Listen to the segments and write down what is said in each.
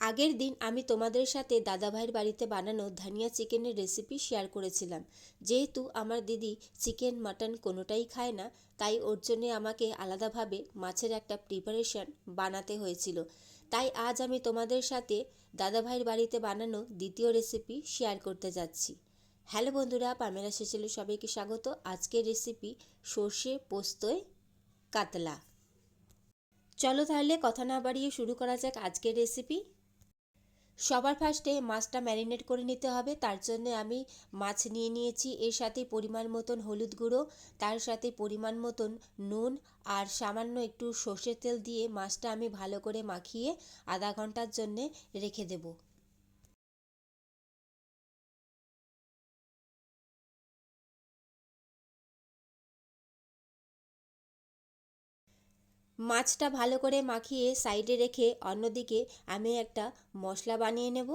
আগের দিন আমি তোমাদের সাথে দাদাভাইয়ের বাড়িতে বানানো ধনিয়া চিকেনের রেসিপি শেয়ার করেছিলাম। যেহেতু আমার দিদি চিকেন মাটন কোনোটাই খায় না, তাই ওর জন্যে আমাকে আলাদাভাবে মাছের একটা প্রিপারেশন বানাতে হয়েছিল। তাই আজ আমি তোমাদের সাথে দাদাভাইয়ের বাড়িতে বানানো দ্বিতীয় রেসিপি শেয়ার করতে যাচ্ছি। হ্যালো বন্ধুরা পামেরা সেচেলে সবাইকে স্বাগত। আজকের রেসিপি সর্ষে পোস্তয় কাতলা। চলো তাহলে কথা না বাড়িয়ে শুরু করা যাক আজকের রেসিপি সবার ফার্স্টে মাছটা ম্যারিনেট করে নিতে হবে। তার জন্য আমি মাছ নিয়ে নিয়েছি। এর সাথে পরিমাণ মতন হলুদ গুঁড়ো, তার সাথে পরিমাণ মতন নুন আর সামান্য একটু সর্ষের তেল দিয়ে মাছটা আমি ভালো করে মাখিয়ে আধা ঘণ্টার জন্যে রেখে দেবো। মাছটা ভালো করে মাখিয়ে সাইডে রেখে অন্যদিকে আমি একটা মশলা বানিয়ে নেব।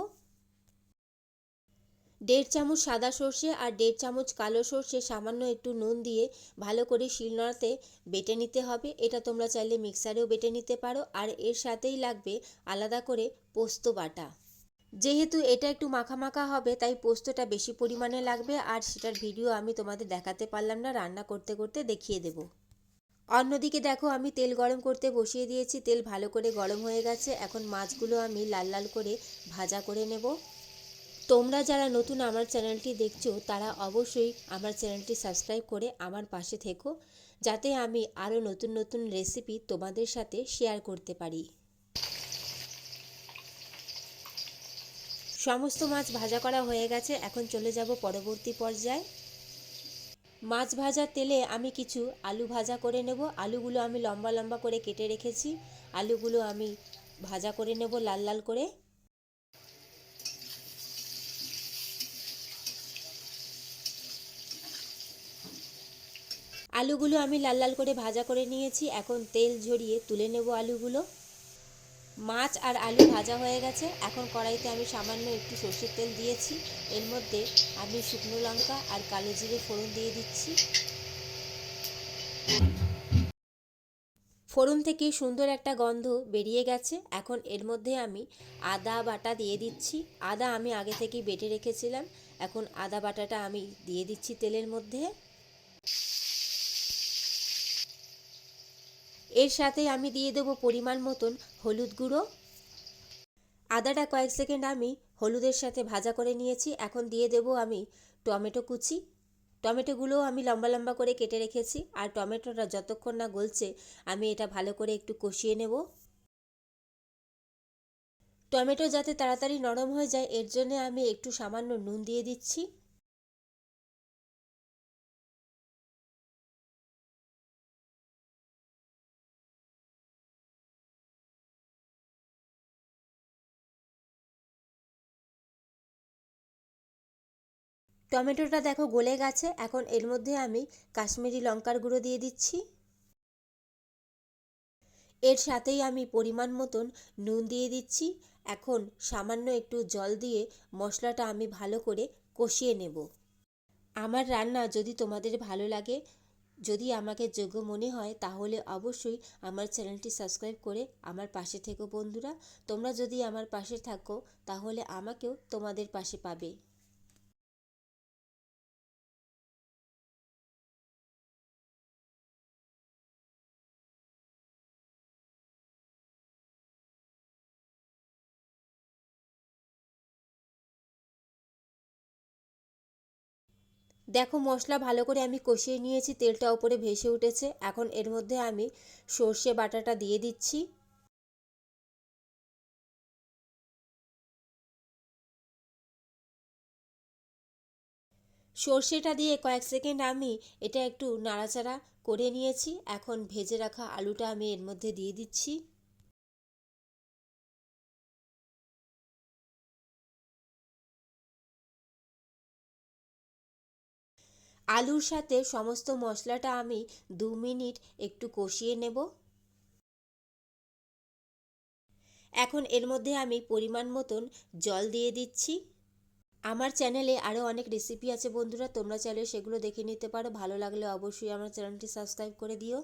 দেড় চামচ সাদা সর্ষে আর দেড় চামচ কালো সর্ষে সামান্য একটু নুন দিয়ে ভালো করে শিলনোড়াতে বেটে নিতে হবে। এটা তোমরা চাইলে মিক্সারেও বেটে নিতে পারো আর এর সাথেই লাগবে আলাদা করে পোস্ত বাটা। যেহেতু এটা একটু মাখা মাখা হবে, তাই পোস্তটা বেশি পরিমাণে লাগবে আর সেটার ভিডিও আমি তোমাদের দেখাতে পারলাম না। রান্না করতে করতে দেখিয়ে দেবো। অন্যদিকে দেখো, আমি তেল গরম করতে বসিয়ে দিয়েছি। তেল ভালো করে গরম হয়ে গেছে। এখন মাছগুলো আমি লাল লাল করে ভাজা করে নেব। তোমরা যারা নতুন আমার চ্যানেলটি দেখছ, তারা অবশ্যই আমার চ্যানেলটি সাবস্ক্রাইব করে আমার পাশে থেকো, যাতে আমি আরও নতুন নতুন রেসিপি তোমাদের সাথে শেয়ার করতে পারি। সমস্ত মাছ ভাজা করা হয়ে গেছে। এখন চলে যাব পরবর্তী পর্যায়ে। মাছ ভাজার তেলে আমি কিছু আলু ভাজা করে নেব। আলুগুলো আমি লম্বা লম্বা করে কেটে রেখেছি। আলুগুলো আমি ভাজা করে নেব লাল লাল করে। আলুগুলো আমি লাল লাল করে ভাজা করে নিয়েছি। এখন তেল ঝরিয়ে তুলে নেব আলুগুলো। মাছ আর আলু ভাজা হয়ে গেছে। এখন কড়াইতে আমি সামান্য একটু সর্ষের তেল দিয়েছি। এর মধ্যে আমি শুকনো লঙ্কা আর কালো জিরে ফোড়ন দিয়ে দিচ্ছি। ফোড়ন থেকে সুন্দর একটা গন্ধ বেরিয়ে গেছে। এখন এর মধ্যে আমি আদা বাটা দিয়ে দিচ্ছি। আদা আমি আগে থেকেই বেটে রেখেছিলাম। এখন আদা বাটাটা আমি দিয়ে দিচ্ছি তেলের মধ্যে। এর সাথে আমি দিয়ে দেবো পরিমাণ মতন হলুদ গুঁড়ো। আদাটা কয়েক সেকেন্ড আমি হলুদের সাথে ভাজা করে নিয়েছি। এখন দিয়ে দেবো আমি টমেটো কুচি। টমেটোগুলোও আমি লম্বা লম্বা করে কেটে রেখেছি আর টমেটোটা যতক্ষণ না গলছে আমি এটা ভালো করে একটু কষিয়ে নেব। টমেটো যাতে তাড়াতাড়ি নরম হয়ে যায়, এর জন্য আমি একটু সামান্য নুন দিয়ে দিচ্ছি। টমেটোটা দেখো গলে গেছে। এখন এর মধ্যে আমি কাশ্মীরি লঙ্কার গুঁড়ো দিয়ে দিচ্ছি। এর সাথেই আমি পরিমাণ মতন নুন দিয়ে দিচ্ছি। এখন সামান্য একটু জল দিয়ে মশলাটা আমি ভালো করে কষিয়ে নেব। আমার রান্না যদি তোমাদের ভালো লাগে, যদি আমাকে যোগ্য মনে হয়, তাহলে অবশ্যই আমার চ্যানেলটি সাবস্ক্রাইব করে আমার পাশে থেকো বন্ধুরা। তোমরা যদি আমার পাশে থাকো, তাহলে আমাকেও তোমাদের পাশে পাবে। দেখো মশলা ভালো করে আমি কষিয়ে নিয়েছি, তেলটা ওপরে ভেসে উঠেছে। এখন এর মধ্যে আমি সর্ষে বাটাটা দিয়ে দিচ্ছি। সর্ষেটা দিয়ে কয়েক সেকেন্ড আমি এটা একটু নাড়াচাড়া করে নিয়েছি। এখন ভেজে রাখা আলুটা আমি এর মধ্যে দিয়ে দিচ্ছি। আলুর সাথে সমস্ত মশলাটা আমি দু মিনিট একটু কষিয়ে নেব। এখন এর মধ্যে আমি পরিমাণ মতন জল দিয়ে দিচ্ছি। আমার চ্যানেলে আরও অনেক রেসিপি আছে বন্ধুরা, তোমরা চাইলে সেগুলো দেখে নিতে পারো। ভালো লাগলে অবশ্যই আমার চ্যানেলটি সাবস্ক্রাইব করে দিও।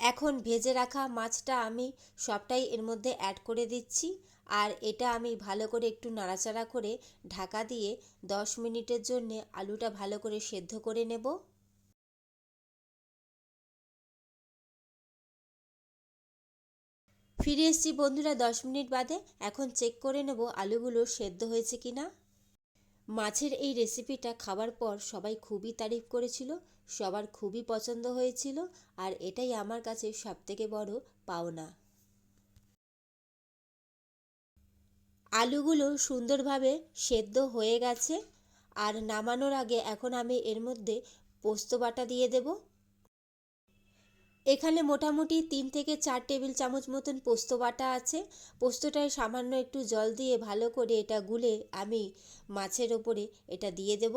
এখন ভেজে রাখা মাছটা আমি সবটাই এর মধ্যে অ্যাড করে দিচ্ছি। আর এটা আমি ভালো করে একটু নাড়াচাড়া করে ঢাকা দিয়ে দশ মিনিটের জন্যে আলুটা ভালো করে সেদ্ধ করে নেব। ফিরে এসেছি বন্ধুরা দশ মিনিট বাদে। এখন চেক করে নেব আলুগুলো সেদ্ধ হয়েছে কি না মাছের এই রেসিপিটা খাবার পর সবাই খুবই তারিফ করেছিল, সবার খুবই পছন্দ হয়েছিল, আর এটাই আমার কাছে সবথেকে বড় পাওনা। আলুগুলো সুন্দরভাবে সেদ্ধ হয়ে গেছে। আর নামানোর আগে এখন আমি এর মধ্যে পোস্ত বাটা দিয়ে দেব। এখানে মোটামুটি তিন থেকে চার টেবিল চামচ মতন পোস্ত বাটা আছে। পোস্তটায় সামান্য একটু জল দিয়ে ভালো করে এটা গুলে আমি মাছের ওপরে এটা দিয়ে দেব।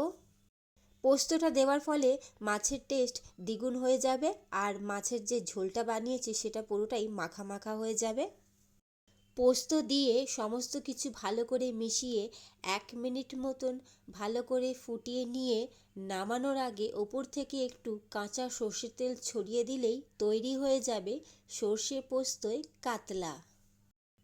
পোস্তটা দেওয়ার ফলে মাছের টেস্ট দ্বিগুণ হয়ে যাবে। আর মাছের যে ঝোলটা বানিয়েছি সেটা পুরোটাই মাখা মাখা হয়ে যাবে। পোস্ত দিয়ে সমস্ত কিছু ভালো করে মিশিয়ে এক মিনিট মতন ভালো করে ফুটিয়ে নিয়ে নামানোর আগে ওপর থেকে একটু কাঁচা সর্ষের তেল ছড়িয়ে দিলেই তৈরি হয়ে যাবে সর্ষে পোস্তয় কাতলা।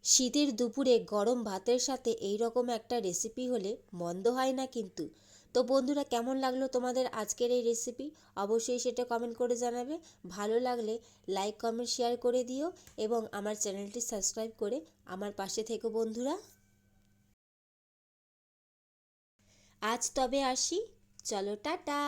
শীতের দুপুরে গরম ভাতের সাথে এই রকম একটা রেসিপি হলে মন্দ হয় না কিন্তু। তো বন্ধুরা, কেমন লাগল তোমাদের আজকের এই রেসিপি অবশ্যই সেটা কমেন্ট করে জানাবে। ভালো লাগলে লাইক কমেন্ট শেয়ার করে দিও এবং আমার চ্যানেলটি সাবস্ক্রাইব করে আমার পাশে থেকো বন্ধুরা। আজ তবে আসি। চলো, টাটা!